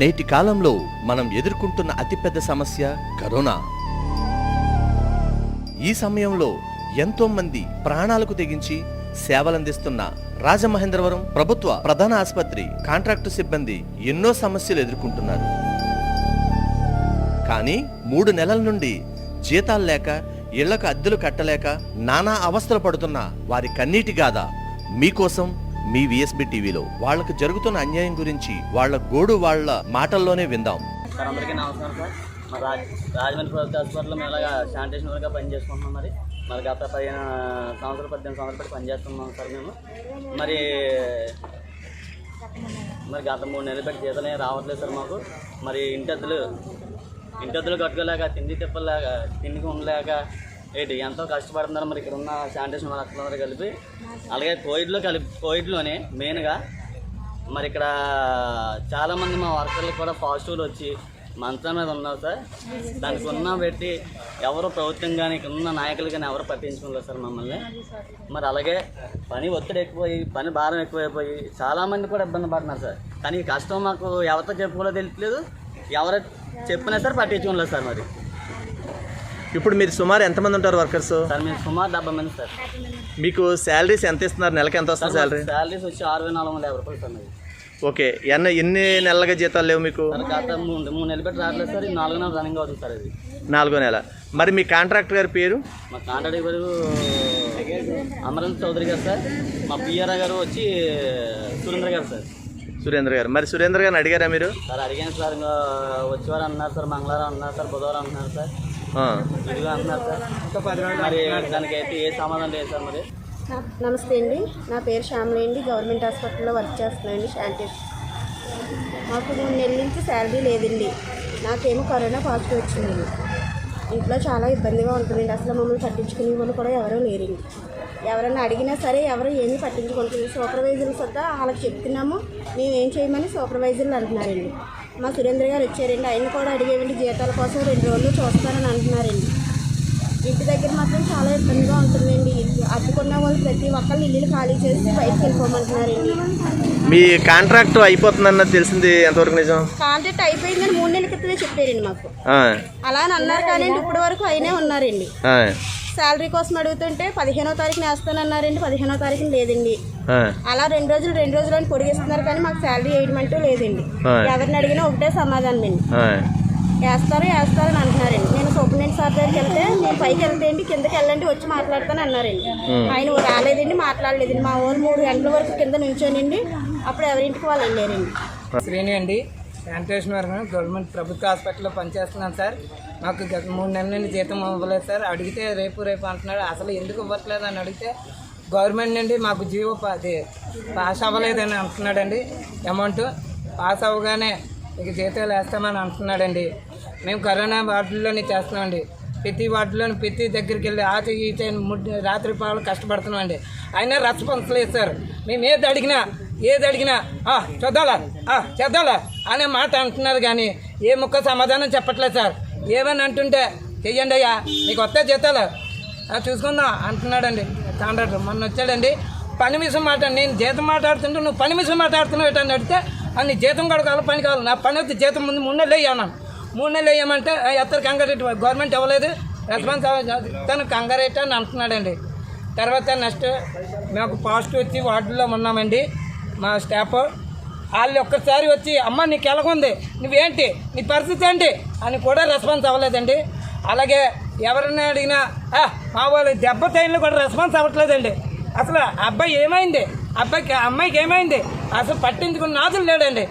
నేటి కాలంలో మనం ఎదుర్కొంటున్న అతిపెద్ద సమస్య కరోనా. ఈ సమయంలో ఎంతో మంది ప్రాణాలకు తెగించి సేవలందిస్తున్న రాజమహేంద్రవరం ప్రభుత్వ ప్రధాన ఆసుపత్రి కాంట్రాక్టు సిబ్బంది ఎన్నో సమస్యలు ఎదుర్కొంటున్నారు. కానీ మూడు నెలల నుండి జీతాలు లేక ఇళ్ళకు అద్దెలు కట్టలేక నానా అవస్థలు పడుతున్న వారి కన్నీటి గాథ మీకోసం మీ విఎస్బి టీవీలో వాళ్ళకు జరుగుతున్న అన్యాయం గురించి వాళ్ళ గోడు వాళ్ళ మాటల్లోనే విందాం. సార్ అందరికీ నమస్కారం సార్. మరి రాజ్ రాజమండ్రి ప్రభుత్వ హాస్పిటల్లో మేము ఇలాగా శానిటేషన్ వర్గా పనిచేసుకుంటున్నాం మరి. మరి గత పదిహేను సంవత్సరాలు పద్దెనిమిది సంవత్సరాలు పట్టి పనిచేస్తున్నాం సార్ మేము. మరి మరి గత మూడు నెలలు పెట్టి జీతాలు ఏం రావట్లేదు సార్ మాకు. మరి ఇంటద్దులు ఇంటద్దులు కట్టుకోలేక తిండి తిప్పలేక తిండికి ఉండలేక ఏంటి ఎంతో కష్టపడుతున్నారు మరి ఇక్కడ ఉన్న శానిటేషన్ వాళ్ళందరూ కలిపి. అలాగే కోవిడ్లో కలిపి కోవిడ్లోనే మెయిన్గా మరి ఇక్కడ చాలామంది మా వర్కర్లు కూడా పాజిటివ్లు వచ్చి మంచం మీద ఉన్నారు సార్. దానికి ఉన్న పెట్టి ఎవరు ప్రభుత్వం కానీ ఇక్కడ ఉన్న నాయకులు కానీ ఎవరు పట్టించుకోలేదు సార్ మమ్మల్ని. మరి అలాగే పని ఒత్తిడి ఎక్కువయి పని భారం ఎక్కువైపోయి చాలామంది కూడా ఇబ్బంది పడుతున్నారు సార్. కానీ ఈ కష్టం మాకు ఎవరితో చెప్పుకోలేదు తెలియట్లేదు. ఎవరు చెప్పినా సార్ పట్టించుకోలేదు సార్ మరి. ఇప్పుడు మీరు సుమారు ఎంతమంది ఉంటారు వర్కర్స్? సార్ మేము సుమారు డెబ్బై మంది సార్. మీకు శాలరీస్ ఎంత ఇస్తున్నారు? నెలకి ఎంత వస్తుంది శాలరీ? శాలరీస్ వచ్చి ఆరు వేల నాలుగు వందల యాభై రూపాయలు సార్ ఓకే. ఎన్న ఎన్ని నెలలుగా జీతాలు లేవు మీకు? సార్ గత మూడు మూడు నెలలు పెట్టి రావట్లేదు సార్ ఈ నాలుగు నెలలు రన్నింగ్ అవుతుంది సార్ ఇది. నాలుగో నెల. మరి మీ కాంట్రాక్టర్ గారి పేరు? మా కాంట్రాక్ట్ గారు అమరంత్ చౌదరి గారు సార్. మా పిఆర్ గారు వచ్చి సురేంద్ర గారు సార్. సురేంద్ర గారు. మరి సురేంద్ర గారిని అడిగారా మీరు? సార్ అడిగాను సార్ ఇంకా వచ్చేవారు అన్నారు సార్ మంగళవారం అన్నారు సార్ బుధవారం అన్నారు సార్. నమస్తే అండి. నా పేరు శ్యామలి అండి. గవర్నమెంట్ హాస్పిటల్లో వర్క్ చేస్తున్నానండి శానిటైజ్ మాకు మూడు నెలల నుంచి శాలరీ లేదండి. నాకేమో కరోనా పాజిటివ్ వచ్చింది. ఇంట్లో చాలా ఇబ్బందిగా ఉంటుందండి. అసలు మమ్మల్ని పట్టించుకునే వాళ్ళు కూడా ఎవరూ లేరండి. ఎవరైనా అడిగినా సరే ఎవరు ఏమీ పట్టించుకుంటుంది సూపర్వైజర్లు సుద్దా వాళ్ళకి చెప్తున్నాము. మేము ఏం చేయమని సూపర్వైజర్లు అంటున్నారండి. మా సురేంద్ర గారు వచ్చారండి. ఆయన కూడా అడిగేవండి జీతాల కోసం రెండు రోజులు చూస్తారని అంటున్నారండి. ఇంటి దగ్గర మాత్రం చాలా ఇబ్బందిగా ఉంటుందండి. అడ్డుకున్న వాళ్ళు ప్రతి ఒక్కళ్ళు ఇల్లు ఖాళీ చేసి బయటకు వెళ్ళిపోమంటున్నారండి. మీ కాంట్రాక్ట్ అయిపోతుందన్నది తెలిసింది ఎంతవరకు నిజం? కాంట్రాక్ట్ అయిపోయిందని మూడు నెలల క్రితమే చెప్పారండి మాకు. అలా అని అన్నారు కానీ ఇప్పటి వరకు అయినే ఉన్నారండి. శాలరీ కోసం అడుగుతుంటే పదిహేనో తారీఖున వేస్తానన్నారండి పదిహేనో తారీఖున లేదండి. అలా రెండు రోజులు రెండు రోజులు అని పొడిగిస్తున్నారు కానీ మాకు శాలరీ వేయడమంటూ లేదండి. ఆ. ఎవరిని అడిగినా ఒకటే సమాధానం అండి. వేస్తారు వేస్తారని అంటున్నారండి. నేను సూపరింటెండెంట్ సార్ దగ్గరికి వెళ్తే నేను పైకి వెళ్తే అండి కిందకి వెళ్ళండి వచ్చి మాట్లాడతాను అన్నారండి. ఆయన రాలేదండి మాట్లాడలేదండి. మా ఊరు మూడు గంటల వరకు కింద నుంచోనండి. అప్పుడు ఎవరింటికి వాళ్ళు వెళ్ళారండి. శ్రేణి అండి. శానిటేషన్ వర్గం గవర్నమెంట్ ప్రభుత్వ హాస్పిటల్లో పనిచేస్తున్నాను సార్. మాకు గత మూడు నెలల నుండి జీతం ఇవ్వలేదు సార్. అడిగితే రేపు రేపు అంటున్నాడు. అసలు ఎందుకు ఇవ్వట్లేదు అని అడిగితే గవర్నమెంట్ నుండి మాకు జీవో అది పాస్ అవ్వలేదని అంటున్నాడండి. అమౌంట్ పాస్ అవ్వగానే ఇక జీతాలు వేస్తామని అంటున్నాడండి. మేము కరోనా వార్డుల్లోనే చేస్తున్నామండి. ప్రతి వార్డులోని ప్రతి దగ్గరికి వెళ్ళి ఆచి ఈచ రాత్రి పాలు కష్టపడుతున్నామండి. అయినా రెస్పాన్స్ లేదు సార్. మేము ఏది అడిగినా ఏది అడిగినా చూద్దాలా చేద్దాలా అనే మాట అంటున్నారు కానీ ఏ ముక్క సమాధానం చెప్పట్లేదు సార్. ఏమని అంటుంటే చెయ్యండి అయ్యా మీకు వస్తే జీతాలు చూసుకుందాం అంటున్నాడండి కాంట్రాక్టర్. మొన్న వచ్చాడండి పని విషయం మాట నేను జీతం మాట్లాడుతుంటే నువ్వు పని విషయం మాట్లాడుతున్నావు ఏంటని అడిగితే "ఆ, నీ జీతం కూడా కావాలి పని కావాలి. నా పని వస్తే జీతం ముందు మూడు నెలలు వేయమన్నాను మూడు నెలలు వేయమంటే ఎత్తరు కంగారెట్ గవర్నమెంట్ ఇవ్వలేదు రెస్పాన్స్ తను కంగారెట్టి అని అంటున్నాడండి. తర్వాత నెక్స్ట్ మాకు పాజిటివ్ వచ్చి వార్డులో ఉన్నామండి. మా స్టాఫ్ వాళ్ళు ఒక్కసారి వచ్చి అమ్మ నీకు ఎలాగుంది? నువ్వేంటి? నీ పరిస్థితి ఏంటి? అని కూడా రెస్పాన్స్ అవ్వలేదండి. అలాగే ఎవరైనా అడిగినా మా వాళ్ళు దెబ్బ తైన్లు కూడా రెస్పాన్స్ అవ్వట్లేదండి. అసలు అబ్బాయి ఏమైంది? అబ్బాయికి అమ్మాయికి ఏమైంది? అసలు పట్టించుకున్న నాదులు లేడండి.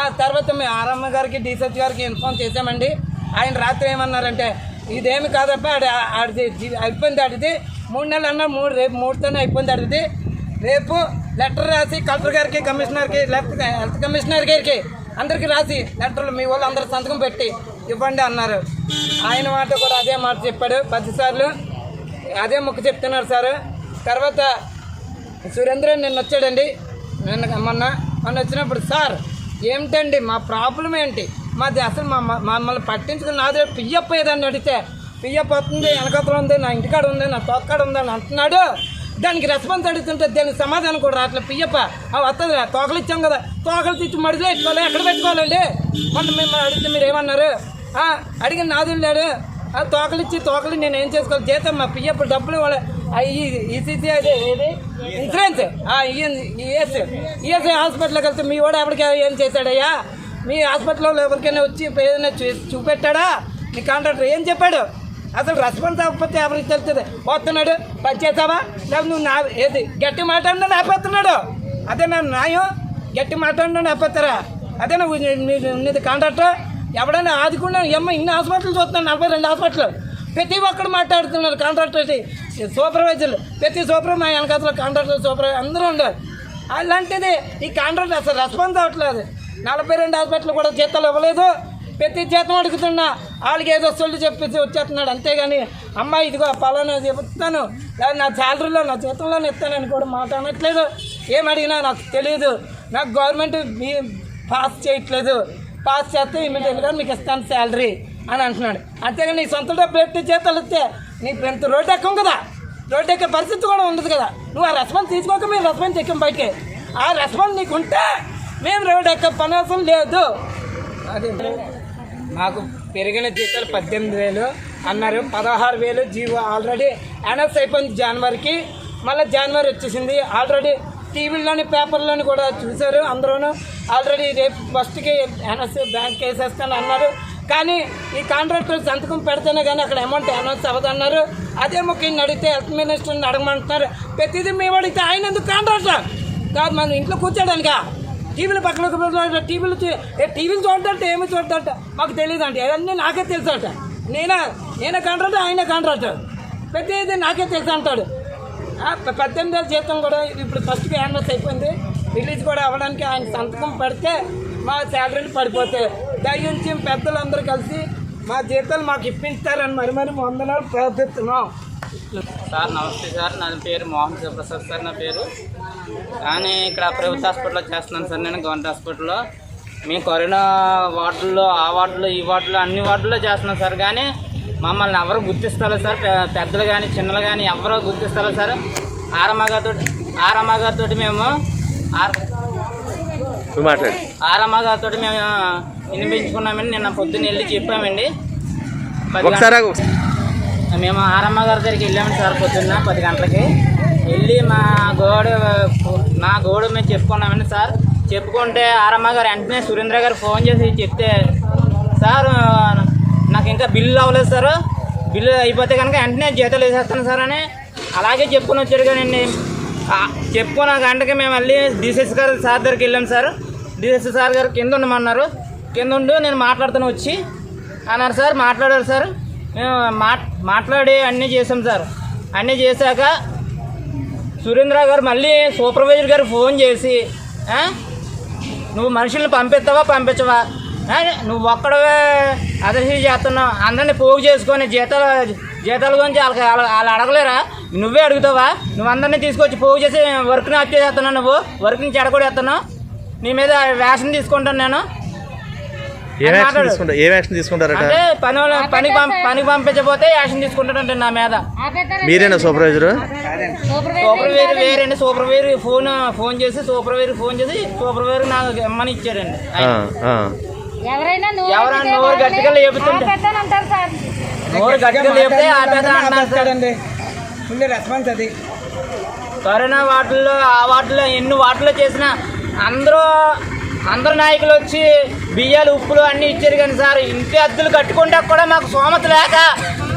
ఆ తర్వాత మేము ఆరమ్మ గారికి డీసెచ్ గారికి ఇన్ఫామ్ చేసామండి ఆయన రాత్రి ఏమన్నారంటే ఇదేమి కాదబ్బా ఆడ ఆడిది అయిపోయింది ఆడిది. మూడు నెలలు అన్నా మూడు రేపు మూడుతోనే అయిపోయింది ఆడిది. రేపు లెటర్ రాసి కలెక్టర్ గారికి కమిషనర్కి లేకపోతే హెల్త్ కమిషనర్ గారికి అందరికి రాసి లెటర్లు మీ వాళ్ళు అందరు సంతకం పెట్టి ఇవ్వండి అన్నారు. ఆయన మాట కూడా అదే మాట చెప్పాడు పదిసార్లు అదే మొక్క చెప్తున్నారు సార్. తర్వాత సురేంద్ర నిన్న వచ్చాడండి. నిన్న మొన్న మొన్న వచ్చినప్పుడు సార్ ఏమిటండి మా ప్రాబ్లం ఏంటి? మాది అసలు మా మమ్మల్ని పట్టించుకుని నాదే పియ్యప్ప ఏదని అడిగితే పియ్యప్ప వస్తుంది వెనకతలు ఉంది నా ఇంటికాడ ఉంది నా తోక్కడ ఉంది అని అంటున్నాడు. దానికి రెస్పాన్స్ అడుగుతుంటే దానికి సమాధానం కూడా రావట్లేదు. పియ్యప్ప అవి వస్తుంది తోకలు ఇచ్చాం కదా తోకలు తెచ్చి మడిలో పెట్టుకోవాలి ఎక్కడ పెట్టుకోవాలండి? మొన్న మేము అడిగితే మీరు ఏమన్నారు? అడిగిన నాది లేడు. ఆ తోకలు ఇచ్చి తోకలు నేను ఏం చేసుకోవాలి? జీతం మా పియ్యప్ప డబ్బులు ఇవ్వాలి. ఈ ఈసీసీ అదే ఏది ఇన్సూరెన్స్. ఈఎస్ ఈఎస్ఐ హాస్పిటల్కి వెళ్తే మీ వాడు ఎవరికి ఏం చేశాడయ్యా? మీ హాస్పిటల్లో ఎవరికైనా వచ్చి ఏదైనా చూ- చూపెట్టాడా? మీ కాంట్రాక్టర్ ఏం చెప్పాడు? అసలు రెస్పాన్స్ అవ్వకపోతే ఎవరికి తెలుస్తుంది? వస్తున్నాడు పని చేసావా? లేకపోతే నువ్వు నా ఏది గట్టి మాట్లాడినా నాపేస్తున్నాడు అదే నా న్యాయం గట్టి మాట్లాడినా నాపేస్తారా అదే నువ్వు నీది కాంట్రాక్టర్ ఎవడైనా ఆదుకున్నా ఏమో ఇన్ని హాస్పిటల్ చూస్తున్నాను నలభై రెండు హాస్పిటల్ ప్రతి ఒక్కరు మాట్లాడుతున్నారు కాంట్రాక్టర్ సూపర్వైజర్లు ప్రతి సూపర్ మా వెనకాతలో కాంట్రాక్టర్ సూపర్ అందరూ ఉన్నారు. అలాంటిది ఈ కాంట్రాక్ట్ అసలు రెస్పాన్స్ అవ్వట్లేదు. నలభై రెండు హాస్పిటల్ కూడా జీతాలు ఇవ్వలేదు. ప్రతి జీతం అడుగుతున్నా వాళ్ళకి ఏదో సొల్లు చెప్పేసి వచ్చేస్తున్నాడు. అంతేగాని అమ్మ ఇదిగో పలానా చెప్తాను. లేదా నా శాలరీలో నా జీతంలో ఇస్తానని కూడా మాట అనట్లేదు. ఏమడిగినా నాకు తెలియదు నాకు గవర్నమెంట్ మీ పాస్ చేయట్లేదు. పాస్ చేస్తే ఇమీడియట్గా మీకు ఇస్తాను శాలరీ అని అంటున్నాడు. అంతేగాని నీ సొంత డబ్బు పెట్టి జీతాలు ఇస్తే నీకు ఎంత రోడ్డు ఎక్కం కదా? రోడ్డు ఎక్కే పరిస్థితి కూడా ఉండదు కదా. నువ్వు ఆ రెస్పాన్స్ తీసుకోక మేము రెస్పాన్స్ ఎక్కాం బయటికి. ఆ రెస్పాన్స్ నీకు ఉంటే మేము రోడ్డు ఎక్క పని అవసరం లేదు. అదే. మాకు పెరిగిన జీతాలు పద్దెనిమిది వేలు అన్నారు. పదహారు వేలు జీవో ఆల్రెడీ అనౌన్స్ అయిపోయింది జనవరికి మళ్ళీ జనవరి వచ్చేసింది. ఆల్రెడీ టీవీలోని పేపర్లోని కూడా చూశారు అందరూ ఆల్రెడీ రేపు ఫస్ట్కి అనౌన్స్ బ్యాంక్ వేసేస్తాను అన్నారు. కానీ ఈ కాంట్రాక్టర్ సంతకం పెడితేనే కానీ అక్కడ అమౌంట్ అనౌన్స్ అవ్వదన్నారు. అదే ముఖ్యంగా అడిగితే హెల్త్ మినిస్టర్ని అడగమంటున్నారు. ప్రతిదీ మేము అడిగితే ఆయన ఎందుకు కాంట్రాక్టర్ కాదు మన ఇంట్లో కూర్చోడానికా? టీవీలు పక్కన టీవీలు టీవీలు చూడటంటే ఏమి చూడటంట మాకు తెలియదు అంటే అవన్నీ నాకే తెలుసు అంట నేనా నేనే కాంట్రాక్టర్ ఆయన కాంట్రాక్టర్. ప్రతిదీ నాకే తెలుసు అంటాడు. పద్దెనిమిది వేల జీతం కూడా ఇప్పుడు ఫస్ట్కి హ్యాండ్లెస్ అయిపోయింది. రిలీజ్ కూడా అవ్వడానికి ఆయన సంతకం పెడితే మా శాలరీలు పడిపోతాయి. దయించి పెద్దలందరూ కలిసి మా జీతాలు మాకు ఇప్పించారని మరి మరి వందనాలు ప్రార్థిస్తున్నాం. సార్ నమస్తే సార్. నా పేరు మోహన్ శివప్రసాద్ సార్ నా పేరు. కానీ ఇక్కడ ప్రభుత్వ హాస్పిటల్లో చేస్తున్నాను సార్ నేను గవర్నమెంట్ హాస్పిటల్లో. మేము కరోనా వార్డుల్లో ఆ వార్డులో ఈ వార్డులో అన్ని వార్డుల్లో చేస్తున్నాం సార్. కానీ మమ్మల్ని ఎవరు గుర్తిస్తారు సార్. పెద్దలు కానీ చిన్నలు కానీ ఎవరు గుర్తిస్తారు సార్. ఆరమ్మ గారితో ఆరమ్మ గారితో మేము ఆర్ నువ్వు మాట్లాడు. ఆరమ్మ గారితో మేము వినిపించుకున్నామండి. నిన్న పొద్దున్న వెళ్ళి చెప్పామండి. ఒకసారి. మేము ఆరమ్మ గారి దగ్గరికి వెళ్ళాము సార్ పొద్దున్న పది గంటలకి. వెళ్ళి మా గోడ మా గోడ మేము చెప్పుకున్నామని సార్. చెప్పుకుంటే ఆరమ్మ గారు వెంటనే సురేంద్ర గారు ఫోన్ చేసి చెప్తే సార్ నాకు ఇంకా బిల్లు అవ్వలేదు సార్. బిల్లు అయిపోతే కనుక వెంటనే జీతాలు వేసేస్తాను సార్ అని అలాగే చెప్పుకొని వచ్చాడు కానండి ఆ, చెప్పుకున్న గంటకి మేము మళ్ళీ డిసిఎస్ గారు సార్ దగ్గరికి వెళ్ళాం సార్. డిసిఎస్ సార్ గారు కింద ఉండమన్నారు. కింద ఉండు నేను మాట్లాడుతాను వచ్చి అన్నారు సార్ మాట్లాడారు సార్. మేము మాట్ మాట్లాడి అన్నీ చేసాం సార్. అన్నీ చేశాక సురేంద్ర గారు మళ్ళీ సూపర్వైజర్ గారు ఫోన్ చేసి నువ్వు మనుషుల్ని పంపిస్తావా పంపించవా? నువ్వు ఒక్కడవే అదర్శీ చేస్తున్నావు. అందరిని పోగు చేసుకొని జీతాలు జీతాల గురించి వాళ్ళకి వాళ్ళు అడగలేరా? నువ్వే అడుగుతావా? నువ్వు అందరినీ తీసుకొచ్చి పోగు చేసి వర్క్ని అప్ చేస్తున్నావు నువ్వు. వర్క్ని చెడగొడేస్తున్నావు నీ మీద వ్యాసం తీసుకుంటాను నేను. ఏం యాక్షన్ మాట్లాడు. తీసుకుంటారు ఏం యాక్షన్ తీసుకుంటారట? అంటే పని వాళ్ళ- పనికి పంప పనికి పంపించకపోతే యాక్షన్ తీసుకుంటాడంటే నా మీద. మీరేనా సూపర్వైజరు? సూపర్వైజర్ వేరండి సూపర్వైజర్ ఫోన్ ఫోన్ చేసి సూపర్వైజర్ ఫోన్ చేసి సూపర్వైజర్ నాకు ఇమ్మని ఇచ్చారండి ఆ, ఆ. ఎవరైనా ఎవరైనా నోరు గట్టిగా లేపుతుంటే. ఆపేస్తానంటారు సార్. నోరు గట్టిగా లేపితే ఆపేదా అన్నారు సార్ మాట్లాడండి ఫుల్ రెస్పాన్స్ అది. కరోనా వాటిల్లో ఆ వాటిలో ఎన్ని వాటిలో చేసినా అందరూ అందరు నాయకులు వచ్చి బియ్యాలు ఉప్పులు అన్నీ ఇచ్చారు కానీ సార్ ఇంటి అద్దెలు కట్టుకుంటే కూడా మాకు సోమత లేక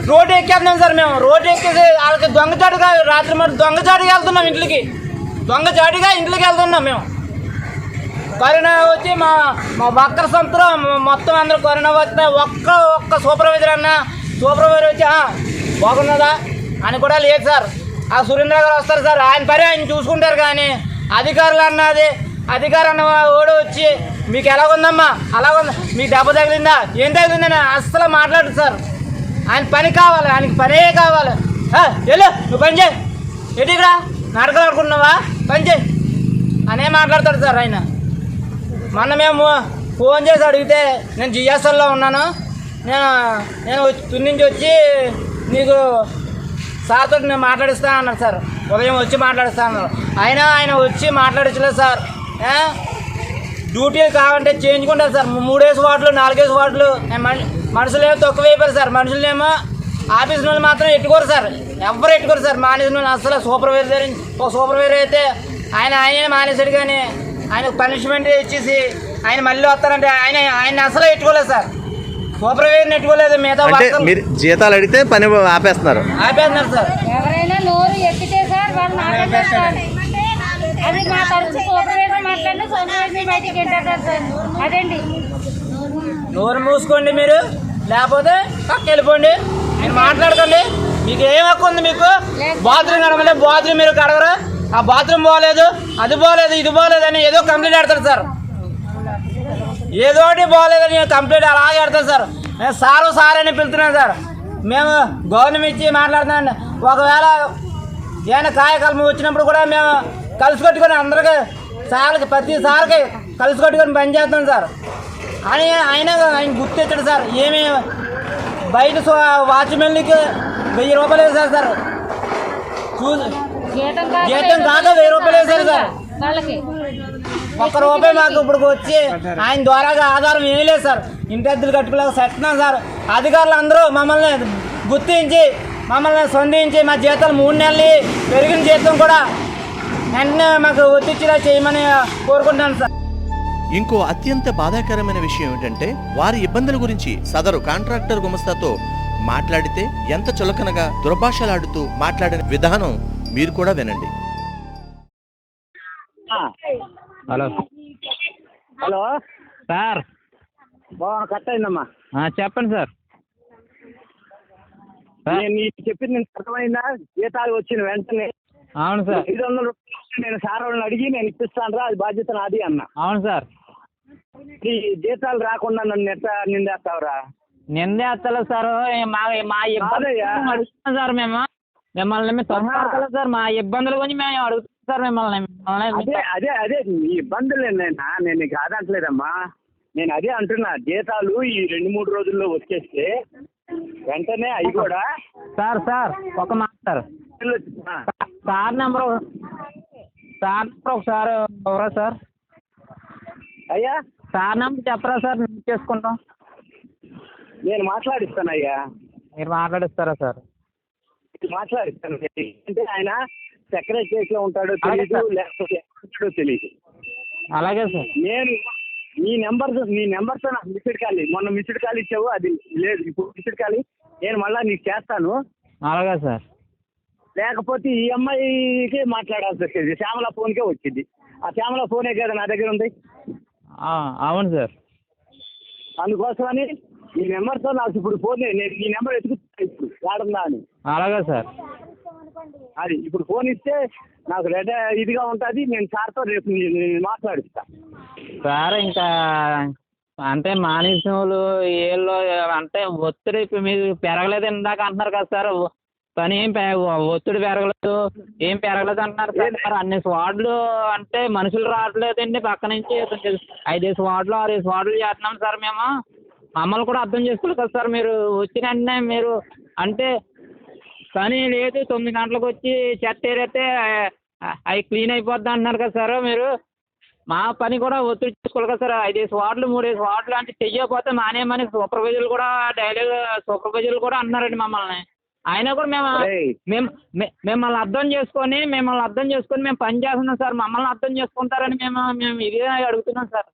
రోడ్డు ఎక్కేస్తున్నాం సార్ మేము. రోడ్డు ఎక్కేసి వాళ్ళకి దొంగచాటుగా రాత్రి మరి దొంగచాటుగా వెళ్తున్నాం ఇంట్లోకి. దొంగచాటుగా ఇంట్లోకి వెళ్తున్నాం మేము. కరోనా వచ్చి మా మా బక్కర సంతలో మొత్తం అందరూ కరోనా వస్తే ఒక్క ఒక్క సూపర్వైజర్ అన్న సూపర్వైజర్ వచ్చి బాగున్నదా అని కూడా లేదు సార్. ఆ సురేంద్ర గారు వస్తారు సార్. ఆయన పని ఆయన చూసుకుంటారు కానీ అధికారులు అన్నది అధికారాన్ని ఓడి వాడు వచ్చి మీకు ఎలాగుందమ్మా? అలాగుందా. మీకు దెబ్బ తగిలిందా? ఏం తగిలిందని అస్సలు మాట్లాడు సార్. ఆయన పని కావాలి ఆయనకి పనే కావాలి. వెళ్ళు నువ్వు పని చేయి. ఎటు ఇక్కడ? నాటకాలు ఆడుకుంటున్నావా? పని చేయి. అనే మాట్లాడతాడు సార్ ఆయన. మొన్న మేము ఫోన్ చేసి అడిగితే నేను జిఎస్ఎల్లో ఉన్నాను. నేను నేను తుని నుంచి వచ్చి నీకు సార్తో నేను మాట్లాడిస్తా అన్నారు సార్. ఉదయం వచ్చి మాట్లాడుస్తాను ఆయన ఆయన వచ్చి మాట్లాడించలేదు సార్. డ్యూటీలు కావాలంటే చేయించుకుంటారు సార్. మూడేసి వార్డులు నాలుగేసి మని- మనుషులేమో తక్కువ అయిపోయారు సార్. మనుషులేమో ఆఫీస్ నుండి మాత్రం ఎట్టుకోరు సార్. ఎవ్వరు ఎట్టుకోరు సార్. మానేసిన వాళ్ళు అసలు సూపర్వైజర్ ఒక సూపర్వైజర్ అయితే ఆయన ఆయనే మానేశాడు కానీ ఆయన పనిష్మెంట్ ఇచ్చేసి ఆయన మళ్ళీ వస్తారంటే ఆయన ఆయన అసలు ఎట్టుకోలేదు సార్. సూపర్వైజర్ని ఎట్టుకోలేదు. మిగతా మీరు జీతాలు అడిగితే పని ఆపేస్తున్నారు. ఆపేస్తున్నారు సార్. ఎవరైనా నోరు ఎక్కితే సార్ వాళ్ళు అది మా తరఫు సూపర్వైజర్ మాట్లాడిన సూపర్వైజర్ బయటికి సార్. అదండి నోరు మూసుకోండి మీరు. లేకపోతే పక్క వెళ్ళిపోండి. మీరు మాట్లాడకండి. మీకు ఏం హక్కు ఉంది మీకు? బాత్రూమ్ కడగలేదు బాత్రూమ్ మీరు కడగరు? ఆ బాత్రూమ్ పోలేదు అది పోలేదు ఇది పోలేదు అని ఏదో కంప్లైంట్ ఆడతారు సార్. ఏదో ఒకటి బాగలేదని కంప్లైంట్ అలాగే ఆడతారు సార్. నేను సారు సార్ అని పిలుతున్నాను సార్. మేము గవర్నమెంట్ ఇచ్చి మాట్లాడుతున్నాం ఒకవేళ ఏమైనా కార్యకలాపం వచ్చినప్పుడు కూడా మేము కలిసి కట్టుకొని అందరికీ సార్కి ప్రతి సార్కి కలిసి కట్టుకొని పని చేస్తాం సార్. అని ఆయన ఆయన గుర్తించాడు సార్. ఏమి బయట వాచ్మెన్లకి వెయ్యి రూపాయలు వేశారు సార్. చూసి జీతం కాక వెయ్యి రూపాయలు వేశారు సార్. వాళ్ళకి. ఒక్క రూపాయి మాకు ఇప్పుడు వచ్చి ఆయన ద్వారాగా ఆధారం ఏమీ లేదు సార్. ఇంటి అద్దెలు కట్టుకోలేక సెట్టినాం సార్. అధికారులు అందరూ మమ్మల్ని గుర్తించి మమ్మల్ని స్పందించి మా జీతాలు మూడు నెలలు పెరిగిన జీతం కూడా వెంటనే మాకు ఒత్తిచ్చిలా చేయమని కోరుకుంటాను సార్. ఇంకో అత్యంత బాధాకరమైన విషయం ఏమిటంటే వారి ఇబ్బందుల గురించి సదరు కాంట్రాక్టర్ గుమస్తాతో మాట్లాడితే ఎంత చులకనగా దుర్భాషలాడుతూ మాట్లాడిన విధానం మీరు కూడా వినండి. హలో. హలో. సార్. బాగా కట్ అయిందమ్మా. ఆ, చెప్పండి సార్. నేను నీకు చెప్పింది నీకు అర్థమైందా? జీతాలు వచ్చిన వెంటనే అవును సార్. ఐదు వందల రూపాయలు నేను సార్ వాళ్ళని అడిగి నేను ఇప్పిస్తాను రా అది బాధ్యత నాది అన్న. అవును సార్. ఈ జీతాలు రాకుండా నన్ను ఎట్ట నిందేస్తావురా? నిందే వస్తలేదు సార్ మా మా కాదయ్యా. అడుగుతున్నాం సార్ మేము. మిమ్మల్ని మేము సార్. మా ఇబ్బందుల గురించి మేము అడుగుతున్నాం సార్ మిమ్మల్ని. అదే మిమ్మల్ని అదే అదే నీ ఇబ్బందులు నేనా? నేను నీకు కాదంటలేదమ్మా నేను అదే అంటున్నా. జీతాలు ఈ రెండు మూడు రోజుల్లో వచ్చేస్తే వెంటనే అవి కూడా సార్ సార్ ఒక మాట sir. Sir number sir number ఒకసారి ఎవరా సార్? అయ్యా? సార్ నెంబర్ చెప్పరా సార్? నోట్ చేసుకుంటాం. నేను మాట్లాడిస్తాను అయ్యా మీరు మాట్లాడిస్తారా సార్? మాట్లాడిస్తాను. అంటే ఆయన సెక్రటరీలో ఉంటాడో తెలియదు లేకపోతే ఉంటాడో తెలియదు అలాగే సార్. నేను నీ నెంబర్ నీ నెంబర్తో నాకు మిస్డ్ కాల్. మొన్న మిస్డ్ కాల్ ఇచ్చావు అది లేదు ఇప్పుడు మిస్డ్ కాల్. నేను మళ్ళీ నీకు చేస్తాను. అలాగే సార్. లేకపోతే ఈ అమ్మాయికి మాట్లాడాల్సి వచ్చేది. శ్యామల ఫోన్కే వచ్చింది. ఆ శ్యామల ఫోనే కదా నా దగ్గర ఉంది? అవును సార్. అందుకోసమని ఈ నెంబర్తో నాకు ఇప్పుడు ఫోన్ నేను ఈ నెంబర్ ఎత్తుకుతా ఇప్పుడు వాడుందా అని. అలాగే సార్. అది ఇప్పుడు ఫోన్ ఇస్తే నాకు రెడ ఇదిగా ఉంటుంది నేను సార్తో రేపు మాట్లాడిస్తా సార్ ఇంకా అంటే మానేసిన వాళ్ళు ఏళ్ళు అంటే ఒత్తిడి ఇప్పుడు మీరు పెరగలేదు ఇందాక అంటున్నారు కదా సార్. పని ఏం పె- ఒత్తిడి పెరగలేదు. ఏం పెరగలేదు అంటున్నారు. సార్ మరి అన్ని వార్డులు అంటే మనుషులు రావట్లేదండి పక్క నుంచి. ఐదేసి వార్డులు ఆరేసి వార్డులు చేస్తున్నాం సార్ మేము. మమ్మల్ని కూడా అర్థం చేసుకోవాలి కదా సార్ మీరు. వచ్చిన వెంటనే మీరు అంటే పని లేదు. తొమ్మిది గంటలకు వచ్చి చెత్త ఏరైతే అవి క్లీన్ అయిపోద్ది అంటున్నారు కదా సార్ మీరు. మా పని కూడా ఒత్తిడి చేసుకోవాలి కదా సార్. ఐదేసి వార్డులు మూడేసి వార్డులు అంటే చెయ్యకపోతే మానేమని సూపర్వైజర్లు కూడా డైలీ సూపర్వైజర్లు కూడా అన్నారండి మమ్మల్ని. అయినా కూడా మేము. మేము మిమ్మల్ని అర్థం చేసుకొని మిమ్మల్ని అర్థం చేసుకొని మేము పని చేస్తున్నాం సార్. మమ్మల్ని అర్థం చేసుకుంటారని మేము మేము ఇదే అడుగుతున్నాం సార్.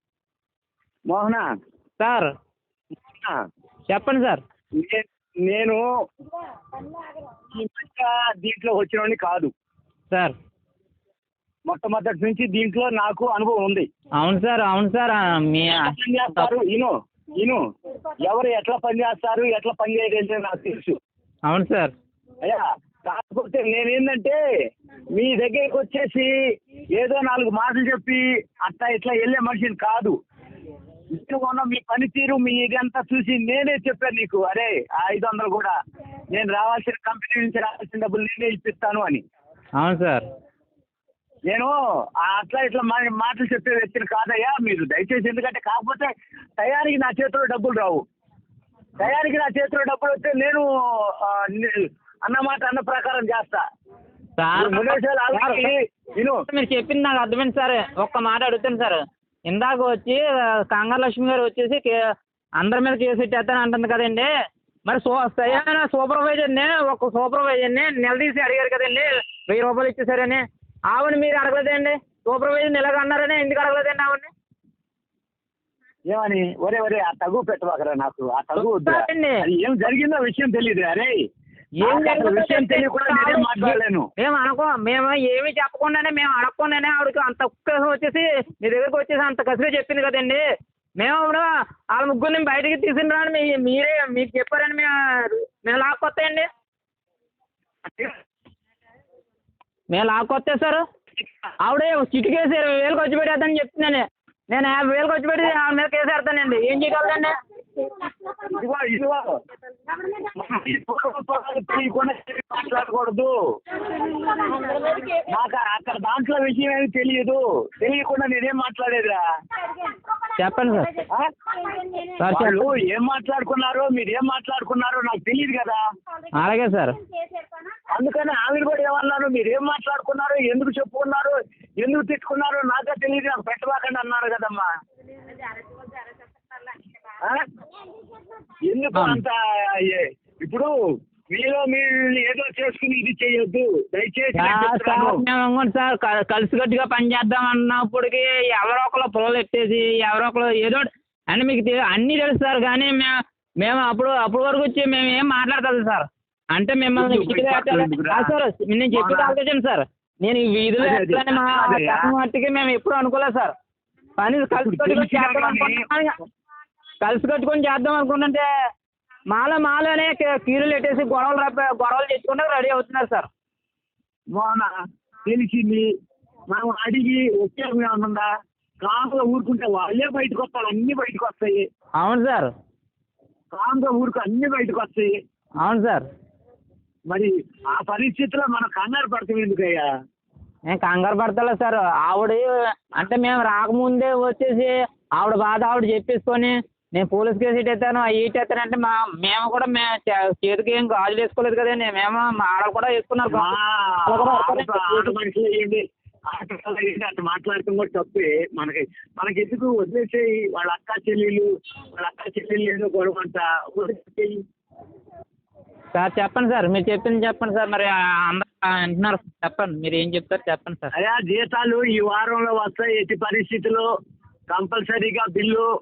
మోహన. సార్. చెప్పండి సార్. నేను దీంట్లో వచ్చినోడిని కాదు. సార్. మొట్టమొదటి నుంచి దీంట్లో నాకు అనుభవం ఉంది. అవును సార్ అవును సార్. మీ ఇను ఇను. ఎవరు ఎట్లా పని చేస్తారు? ఎట్లా పని చేయగలిగితే నాకు తెలుసు. అవును సార్. అయ్యా కాకపోతే నేనేంటంటే మీ దగ్గరికి వచ్చేసి ఏదో నాలుగు మాటలు చెప్పి అట్లా ఇట్లా వెళ్ళే మనిషిని కాదు. నేను ఉన్న మీ పనితీరు మీ ఇదంతా చూసి నేనే చెప్పాను నీకు అరే ఆ ఐదు వందలు కూడా నేను రావాల్సిన కంపెనీ నుంచి రావాల్సిన డబ్బులు నేనే ఇప్పిస్తాను అని. అవును సార్. నేను అట్లా ఇట్లా మాటలు చెప్పే వ్యక్తిని కాదయ్యా మీరు దయచేసి ఎందుకంటే కాకపోతే తయారీకి నా చేతిలో డబ్బులు రావు. తయారీకి నా చేతిలో డబ్బులు వస్తే నేను ని- అన్న మాట అన్న ప్రకారం చేస్తా. మీరు చెప్పింది నాకు అర్థమైంది సార్. ఒక్క మాట అడుగుతాను సార్. ఇందాక వచ్చి కంగారు లక్ష్మి గారు వచ్చేసి కే- అందరి మీద కేసు పెట్టేస్తాను అంటుంది కదండి. మరి సో సరైన సూపర్వైజర్ని ఒక సూపర్వైజర్ని నిలదీసి అడిగారు కదండి. వెయ్యి రూపాయలు ఇచ్చేసారని ఆవిడ మీరు అడగలేదండి. సూపర్వైజర్ని ఇలాగ అన్నారని ఎందుకు అడగలేదండి ఆవిడని? ఏమని? ఒరే ఒరే ఆ తగు పెట్టవాకరా నాకు. ఆ తగు ఏం జరిగిందో విషయం తెలియదు అరే ఏం విషయం తెలియకుండా నేనేం మాట్లాడలేను. మేము అనుకో మేము ఏమీ చెప్పకుండానే మేము అడగకుండానే ఆవిడకి అంత వచ్చేసి మీ దగ్గరికి వచ్చేసి అంత కసిగా చెప్పింది కదండి. మేము ఇప్పుడు వాళ్ళ ముగ్గురిని బయటికి తీసుకురాని మీ మీరే మీకు చెప్పారని మేము మేము లాక్కొస్తాయండి. మేము లాక్కొస్తే సార్. ఆవిడ చిటికేసి ఇరవై వేలు ఖర్చు పెట్టేద్దని చెప్తున్నాను. నేను యాభై వేలు ఖర్చు పెట్టి ఆవిడ మీద కేసు పెడతానండి ఏం చేయగలదండి? ఇదిగో మాట్లాడకూడదు. నాకు అక్కడ దాంట్లో విషయం ఏమి తెలియదు. తెలియకుండా నేనేం మాట్లాడేదిరా? చెప్పండి సార్. ఆ? సార్ వాళ్ళు ఏం మాట్లాడుకున్నారో మీరు ఏం మాట్లాడుకున్నారో నాకు తెలియదు కదా. అలాగే సార్. అందుకని ఆవిడ కూడా ఏమన్నారు మీరు ఏం మాట్లాడుకున్నారో ఎందుకు చెప్పుకున్నారో ఎందుకు తిట్టుకున్నారో నాకే తెలియదు నాకు పెట్టబాకండి అన్నారు కదమ్మా? ఎందుకు అంత ఇప్పుడు మీలో మీరు ఏదో చేసుకుని ఇది చేయొద్దు. దయచేసి సార్ కలిసికట్టుగా పని చేద్దాం అన్నప్పటికీ ఎవరో ఒకరు పొలం ఎట్టేసి ఎవరో ఒకరు ఏదో అంటే మీకు అన్నీ తెలుసు సార్ కానీ మేము మేము అప్పుడు అప్పుడు వరకు వచ్చి మేము ఏం మాట్లాడతాం సార్? అంటే మిమ్మల్ని సార్ నేను చెప్పి? ఆలోచించండి సార్. నేను ఈ వీధిలో మట్టికి మేము ఎప్పుడు అనుకోలేదు సార్. పని కలిసికట్టుగా తెలిసినా చేద్దాం కానీ- అనుకుంటున్నాం కలిసి కట్టుకొని చేద్దాం అనుకుంటుంటే మాలో మాలోనే కీరులు ఎట్టేసి గొడవలు రప్ప గొడవలు తెచ్చుకుంటే రెడీ అవుతున్నారు సార్. మోన తెలిసింది. మనం అడిగి వచ్చేది కాంగ్లో ఊరుకుంటే వాళ్ళే బయటకు వస్తారు అన్ని బయటకు వస్తాయి. అవును సార్. కాంగ్లో ఊరుకు అన్ని బయటకు వస్తాయి. అవును సార్. మరి ఆ పరిస్థితిలో మనం కంగారు పడతాం ఎందుకయ్యా? నేను కంగారు పడతలే సార్. ఆవిడ అంటే మేము రాకముందే వచ్చేసి ఆవిడ బాధ ఆవిడ చెప్పేసుకొని నేను పోలీస్ కేసు ఇట్టేస్తాను అవి ఇట్టేస్తానంటే మా మేము కూడా మేము చేతికి ఏం గాజులు వేసుకోలేదు కదండి మేము మా ఆడ కూడా వేసుకున్నారు మనుషులు అట్లా మాట్లాడటం కూడా తప్పే. మనకి మనకి ఎందుకు వదిలేసేయి? వాళ్ళ అక్క చెల్లెలు వాళ్ళ అక్క చెల్లెలు ఏదో గొడవ అంట. వదిలేసేయి. సార్ చెప్పండి సార్. మీరు చెప్పింది చెప్పండి సార్. మరి అందరూ అంటున్నారు చెప్పండి. మీరు ఏం చెప్తారు చెప్పండి సార్. అయ్యా జీతాలు ఈ వారంలో వస్తాయి. ఎట్టి పరిస్థితుల్లో కంపల్సరీగా బిల్లు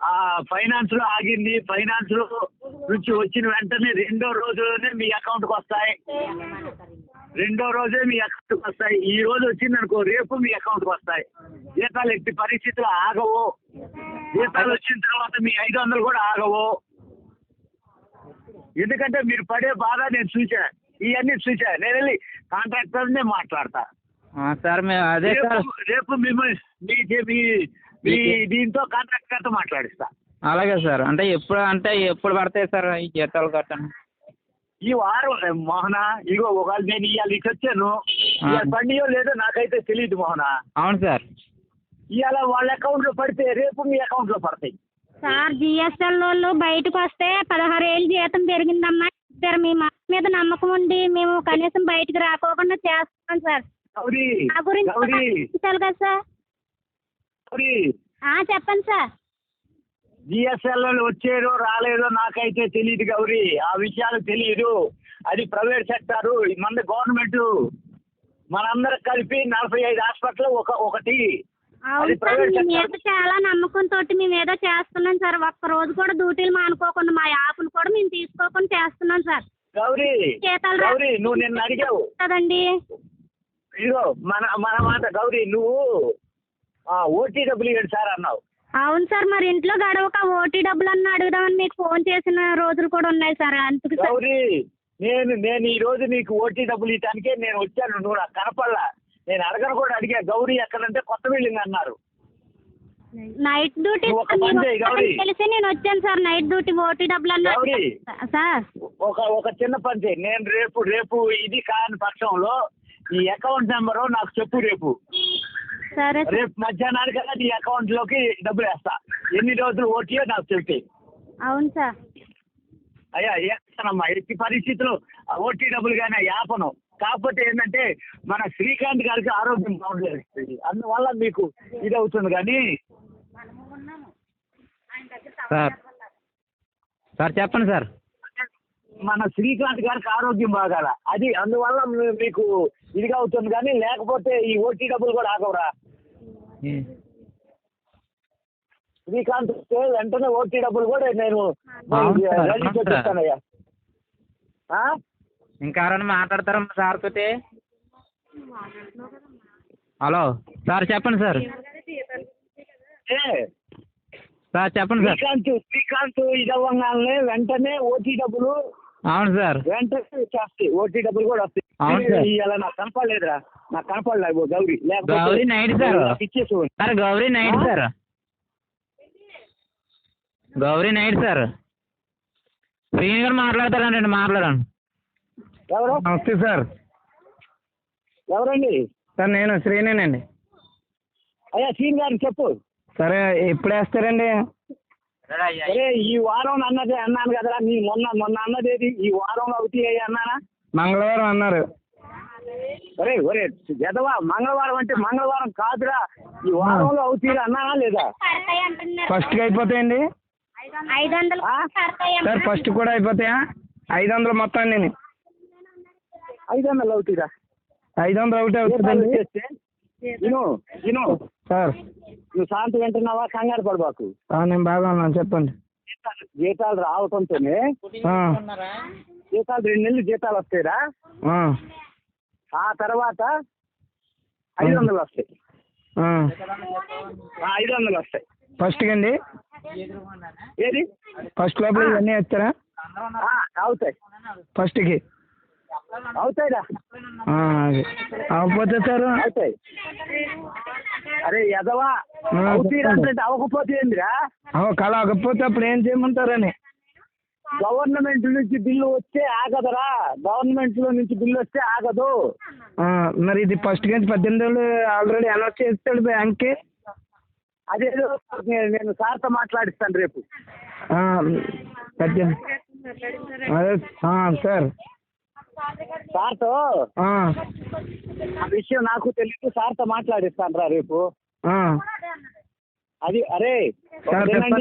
ఫైనాన్స్లో ఫైనాన్స్లో ఆగింది. ఫైనాన్స్లో నుంచి వచ్చిన వెంటనే రెండో రోజులోనే మీ అకౌంట్కి వస్తాయి. రెండో రోజే మీ అకౌంట్కి వస్తాయి. ఈ రోజు వచ్చింది అనుకో రేపు మీ అకౌంట్కి వస్తాయి. జీతాలు ఎట్టి పరిస్థితులు ఆగవు. జీతాలు వచ్చిన తర్వాత మీ ఐదు వందలు కూడా ఆగవు. ఎందుకంటే మీరు పడే బాధ నేను చూసా ఇవన్నీ చూసా నేను వెళ్ళి కాంట్రాక్టర్నే మాట్లాడతా. సార్ మేము అదే సార్. రేపు మిమ్మల్ని మీ మీ దీంతో కాంట్రాక్టర్తో మాట్లాడిస్తా. అలాగే సార్. అంటే ఎప్పుడు అంటే ఎప్పుడు పడతాయి సార్ ఈ జీతాలు కట్టండి ఈ వారం మోహన ఇగో ఒకవేళ నేను ఇవాళ ఇటు వచ్చాను. పండియో లేదో నాకైతే తెలియదు మోహన. అవును సార్. ఇవాళ వాళ్ళ అకౌంట్లో పడితే రేపు మీ అకౌంట్లో పడతాయి. సార్ జిఎస్ఎల్ వాళ్ళు బయటకు వస్తే పదహారు ఏళ్ళు జీతం పెరిగిందమ్మా. చెప్పారు మీ మాట మీద నమ్మకం ఉండి మేము కనీసం బయటకు రాకోకుండా చేస్తున్నాం సార్. గురించి కదా సార్. చెప్పండి సార్. జిఎస్ఎల్ వచ్చేదో రాలేదో నాకైతే తెలియదు గౌరీ. ఆ విషయాలు తెలియదు అది ప్రైవేట్ సెక్టారు మన గవర్నమెంట్. మనందరం కలిపి నలభై ఐదు హాస్పిటల్ ఒక ఒకటి. అవును సార్ మీ మీద చాలా నమ్మకంతో మేము ఏదో చేస్తున్నాం సార్. ఒక్క రోజు కూడా డ్యూటీలు మానుకోకుండా మా యాప్ను కూడా మేము తీసుకోకుండా చేస్తున్నాం సార్. గౌరీ జీతాలు రా- గౌరీ నువ్వు నిన్న అడిగావు. కదండి? ఇదిగో మన మన మాట గౌరీ నువ్వు ఓటీ డబ్బులు ఇవ్వండి సార్ అన్నావు. అవును సార్ మరి ఇంట్లో గడవక ఓటీ డబ్బులు అన్న అడుగుదామని మీకు ఫోన్ చేసిన రోజులు కూడా ఉన్నాయి సార్. అందుకు సార్ గౌరీ నేను నేను ఈ రోజు నీకు ఓటీ డబ్బులు ఇవ్వడానికే నేను వచ్చాను. నువ్వు నాకు కనపడలా. నేను అడగను కూడా అడిగా గౌరీ ఎక్కడంటే కొత్త బిల్డింగ్ అన్నారు నైట్ డ్యూటీ ఒక పని చేయి, గౌరీ. తెలిసి నేను వచ్చాను సార్ నైట్ డ్యూటీ ఓటీ డబ్బులు అన్న గౌరీ. సార్. ఒక ఒక చిన్న పని చేయి నేను రేపు రేపు ఇది కాని పక్షంలో ఈ అకౌంట్ నెంబరు నాకు చెప్పు రేపు. సరే సార్. రేపు మధ్యాహ్నానికల్లా నీ అకౌంట్లోకి డబ్బులు వేస్తా. ఎన్ని రోజులు ఓటీయో నాకు చెప్పి అవును సార్. అయ్యా వేస్తానమ్మా ఎట్టి పరిస్థితుల్లో ఓటీ డబ్బులు కానీ యాపను కాకపోతే ఏంటంటే మన శ్రీకాంత్ గారికి ఆరోగ్యం బాగుండలేదు. అందువల్ల మీకు ఇది అవుతుంది కానీ సార్. సార్ చెప్పండి సార్. మన శ్రీకాంత్ గారికి ఆరోగ్యం బాగాల. అది అందువల్ల మీకు ఇదిగా అవుతుంది కానీ లేకపోతే ఈ ఓటీ డబ్బులు కూడా ఆగవరా. శ్రీకాంత్ వెంటనే ఓటీ డబ్బులు కూడా నేను ఇంకా ఎవరైనా మాట్లాడతారా మా సార్ తోటి? హలో సార్ చెప్పండి సార్. ఏ, సార్ చెప్పండి సార్. శ్రీకాంత్ శ్రీకాంత్ ఇది అవ్వగానే వెంటనే ఓటీ డబ్బులు అవును సార్. వెంటనే చేస్తాయి ఓటీ డబ్బులు కూడా అవును సార్. వస్తాయి ఇలా నాకు కనపడలేదురా. నాకు కనపడలేదు గౌరీ. Gauri night sir. నాకు ఇచ్చేసి sir Gowri night sir. Gowri night sir. Srini garu మాట్లాడతారండి మాట్లాడండి. ఎవరు? నమస్తే సార్. ఎవరండి? సార్ నేను శ్రీనేనండి. అయ్యా సీన్ గారిని చెప్పు. సరే ఎప్పుడు వేస్తారండి? అరే ఈ వారం అన్నదే అన్నాను కదరా నీ మొన్న మొన్న అన్నదేది? ఈ వారంలో అవుతాయి అన్నానా? మంగళవారం అన్నారు. ఒరే ఒరే ఎదవా మంగళవారం అంటే మంగళవారం కాదురా. ఈ వారంలో అవుతాయి అన్నానా లేదా? ఫస్ట్కి అయిపోతాయండి? ఐదు వందలు ఆ? సార్ ఫస్ట్ కూడా అయిపోతాయా? ఐదు వందలు మొత్తం నేను ఐదు వందలు అవుతాయిరా ఐదు వందలు ఒకటి అవుతుందండి విను విను. సార్. నువ్వు శాంతి వింటున్నావా? కంగారు పడబాకు. ఆ, నేను బాగా ఉన్నాను చెప్పండి. జీతాలు జీతాలు రావటంతోనే ఆ, జీతాలు రెండు నెలలు జీతాలు వస్తాయిరా? ఆ, ఆ తర్వాత ఐదు వందలు వస్తాయి. ఆ. ఆ, ఐదు వందలు వస్తాయి. ఫస్ట్కి అండి? ఏది? ఫస్ట్ లోపల ఇవన్నీ వేస్తారా? ఆ, అవుతాయి. ఫస్ట్కి? అది. అవ్వకపోతే సార్? అరే. అంటే అవ్వకపోతే ఏందిరా? కళ అవ్వకపోతే అప్పుడు ఏం చేయమంటారని? గవర్నమెంట్ నుంచి బిల్లు వస్తే ఆగదురా. గవర్నమెంట్లో నుంచి బిల్లు వస్తే ఆగదు. మరి ఇది ఫస్ట్ నుంచి పద్దెనిమిది వేలు ఆల్రెడీ అనౌన్స్ చేస్తాడు బ్యాంక్కి. అదేదో నేను- సార్తో మాట్లాడిస్తాను రేపు. పద్దెనిమిది అదే సార్. సార్తో? ఆ, విషయం నాకు తెలియదు సార్తో మాట్లాడిస్తాను రా రేపు. అది అరే.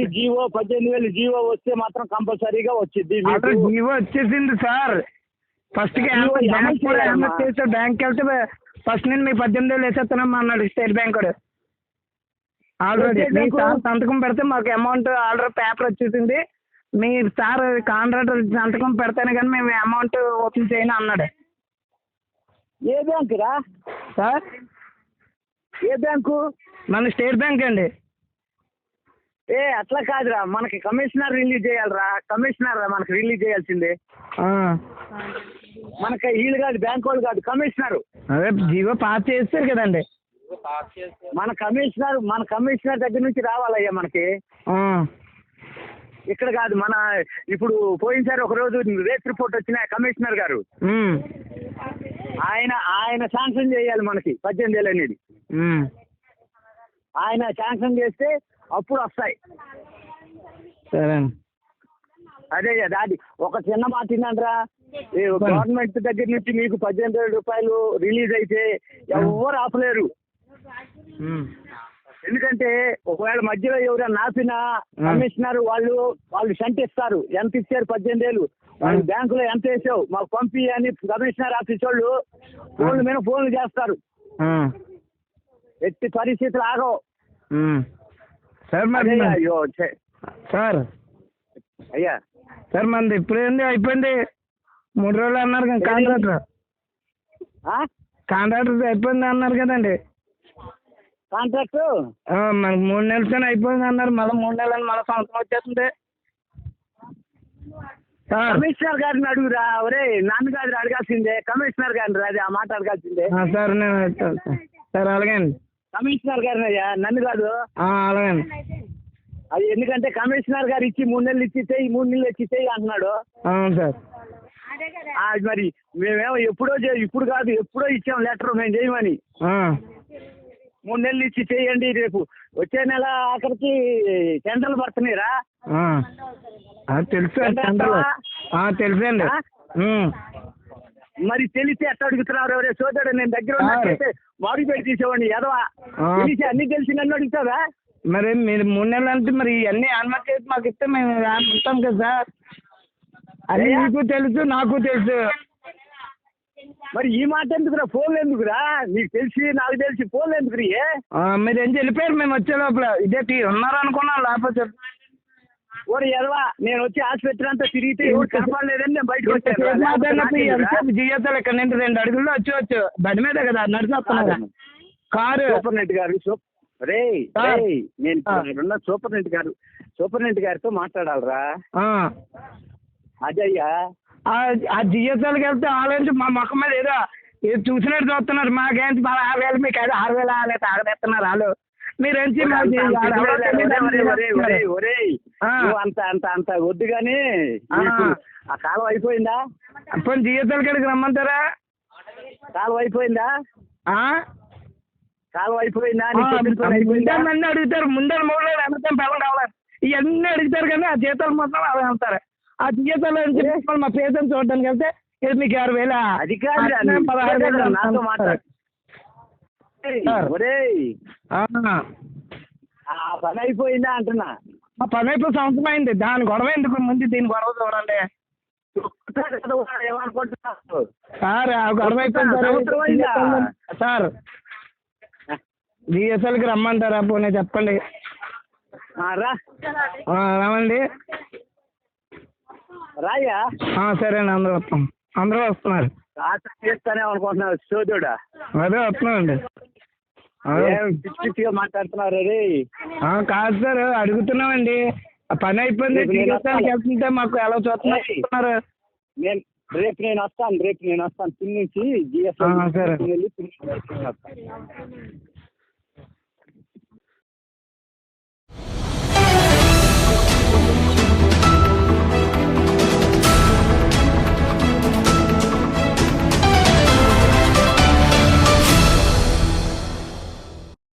జీవో పద్దెనిమిది వేలు జీవో వస్తే మాత్రం కంపల్సరీగా వచ్చింది జీవో వచ్చేసింది సార్. బ్యాంక్. అనౌన్స్ చేస్తే బ్యాంక్కి వెళ్తే ఫస్ట్ నేను మీ పద్దెనిమిది వేలు వేసేస్తానమ్మా అన్నాడు స్టేట్ బ్యాంక్ ఆల్రెడీ బ్యాంకు? సంతకం పెడితే మాకు అమౌంట్ ఆల్రెడీ పేపర్ వచ్చేసింది. మీ సార్ కాంట్రాక్టర్ సంతకం పెడితేనే కానీ మేము అమౌంట్ ఓపెన్ చేయను అన్నాడు. ఏ బ్యాంక్ రా సార్? ఏ బ్యాంకు? మన స్టేట్ బ్యాంక్ అండి. ఏ అట్లా కాదురా. మనకి కమిషనర్ రిలీజ్ చేయాలిరా. కమిషనర్ రా మనకి రిలీజ్ చేయాల్సిందే. మనకి వీళ్ళు కాదు బ్యాంక్ వాళ్ళు కాదు కమిషనర్. అదే జీవో పాస్ చేస్తారు కదండి. మన కమిషనర్ మన కమిషనర్ దగ్గర నుంచి రావాలయ్యా మనకి. ఇక్కడ కాదు మన ఇప్పుడు పోయినసారి ఒక రోజు రేట్ రిపోర్ట్ వచ్చిన కమిషనర్ గారు. ఆయన ఆయన శాంక్షన్ చేయాలి మనకి పద్దెనిమిది వేలు అనేది. ఆయన శాంక్షన్ చేస్తే అప్పుడు వస్తాయి. సరే. అదే కదా అది ఒక చిన్న మాట ఏంటంటారా గవర్నమెంట్ దగ్గర నుంచి మీకు పద్దెనిమిది వేల రూపాయలు రిలీజ్ అయితే ఎవరు ఆపలేరు. ఎందుకంటే ఒకవేళ మధ్యలో ఎవరైనా ఆపినా కమిషనర్ వాళ్ళు వాళ్ళు సెంట్ ఇస్తారు ఎంత ఇచ్చారు? పద్దెనిమిది వేలు. వాళ్ళు బ్యాంకులో ఎంత వేసావు? మాకు పంపి అని కమిషనర్ ఆఫీస్ వాళ్ళు ఫోన్ల మీద ఫోన్లు చేస్తారు. ఎట్టి పరిస్థితులు ఆగవు. సార్ మరి అయ్యో. సార్. అయ్యా. సార్ మనది ఇప్పుడేంది అయిపోయింది. మూడు రోజులు అన్నారు కదా కాంట్రాక్టర్? కాంట్రాక్టర్ అయిపోయింది అన్నారు కదండి. కాంట్రాక్ట్? ఆ, మనకి మూడు నెలలతోనే అయిపోయింది అన్నారు. మళ్ళీ మూడు నెలలు మళ్ళీ సంవత్సరం వచ్చేస్తుంది. సార్. కమిషనర్ గారిని అడుగురా. ఒరే నన్ను కాదు అడగాల్సిందే. కమిషనర్ గారిని రాది ఆ మాట అడగాల్సిందే. ఆ, సార్ నేను సార్. అలాగే అండి కమిషనర్ గారిని అయ్యా నన్ను కాదు. ఆ, అలాగే అండి అది ఎందుకంటే కమిషనర్ గారు ఇచ్చి మూడు నెలలు ఇచ్చితే ఈ మూడు నెలలు ఇచ్చితే అంటున్నాడు. అవును సార్. ఆ, మరి మేమేమో ఎప్పుడో ఇప్పుడు కాదు ఎప్పుడో ఇచ్చాం లెటర్ మేము చేయమని. ఆ, మూడు నెలలు ఇచ్చి చేయండి రేపు. వచ్చే నెల ఆఖరికి టెండర్లు పడుతున్నాయిరా. తెలుసు. మరి తెలిసి ఎట్లా అడుగుతున్నారు ఎవరే? సోదరుడు నేను దగ్గర ఉన్నట్లయితే మాడి పెట్టి తీసేవాడిని ఎదవా. తెలిసి అన్ని తెలిసి నన్ను అడుగుతావా? మరి మీరు మూడు నెలలు అంటే మరి అన్ని అనుమతి చేసి మాకు ఇస్తే మేము ఉంటాం కదా సార్. అది. మీకు తెలుసు నాకు తెలుసు. మరి ఈ మాట ఎందుకురా? ఫోన్లు ఎందుకురా? నీకు తెలిసి నాకు తెలిసి ఫోన్లు ఎందుకు మీరు ఏం వెళ్ళిపోయారు మేము వచ్చే లోపల. ఇదే టీ ఉన్నారు అనుకున్నాం లేకపోతే ఓరి ఎదవా నేను వచ్చి ఆసుపత్రి అంతా తిరిగితే ఎవరు కనపడలేదని నేను బయటకు వచ్చాను. జీవితాలు ఇక్కడ నుండి రెండు అడుగుల్లో వచ్చి బండి మీద కదా నడిచి వస్తున్నారా కారు. సూపర్ నెట్ గారు రే నేను. ఇక్కడున్న సూపర్ నెట్ గారు సూపర్ నెట్ గారితో మాట్లాడాలరా. ఆ. ఆ జీవితాలకు వెళ్తే ఆలోచించి మా మొక్క మీద ఏదో ఏదో చూసినట్టు చూస్తున్నారు. మాకేంటి మన ఆరు వేలు మీకు ఏదో ఆరు వేలు ఆరు తాగదెస్తున్నారు వాళ్ళు. మీరు ఎంచి అంత- అంత అంత వద్దు కానీ ఆ. కాలం అయిపోయిందా? పోనీ జీవితాల కాడికి రమ్మంటారా? కాలం అయిపోయిందా? కాలం అయిపోయిందా? ఆ, నీ పొద్దున పని అయిపోయిందా? ముందర అన్నీ అడుగుతారు. ముందర మూడు వేలు అమ్మితే బలం కావాలి ఇవన్నీ అడుగుతారు కానీ ఆ జీతాలు మొత్తం అవి వెళ్తారు ఆ చెప్పి మళ్ళీ మా పేదలు చూడడానికి వెళ్తే ఇది మీకు ఆరు వేల? అది పదహారు వేలు నాతో. మాట్లాడు. ఆ. పని అయిపోయిందా అంటున్నా. ఆ పని అయిపోయి సంవత్సరం అయింది. దాని గొడవ ఎందుకు? ముందు దీని గొడవ చూడండి. సార్ ఆ గొడవ అయిపోయింది సార్. డిఎస్ఎల్కి రమ్మంటారా? పోనీ చెప్పండి. ఆ, రా. ఆ, రావండి. రాయ్యా? సరే అండి అందరూ వస్తాం. అందరూ వస్తున్నారు. చేస్తానే అనుకుంటున్నారు సోదుడా? అదే వస్తున్నామండి అదే. మాట్లాడుతున్నారు కాదు సార్ అడుగుతున్నామండి. పని అయిపోయింది. వస్తాను. మాకు ఎలా చూస్తున్నారు రేపు నేను వస్తాను రేపు నేను వస్తాను. తిని నుంచి వెళ్ళి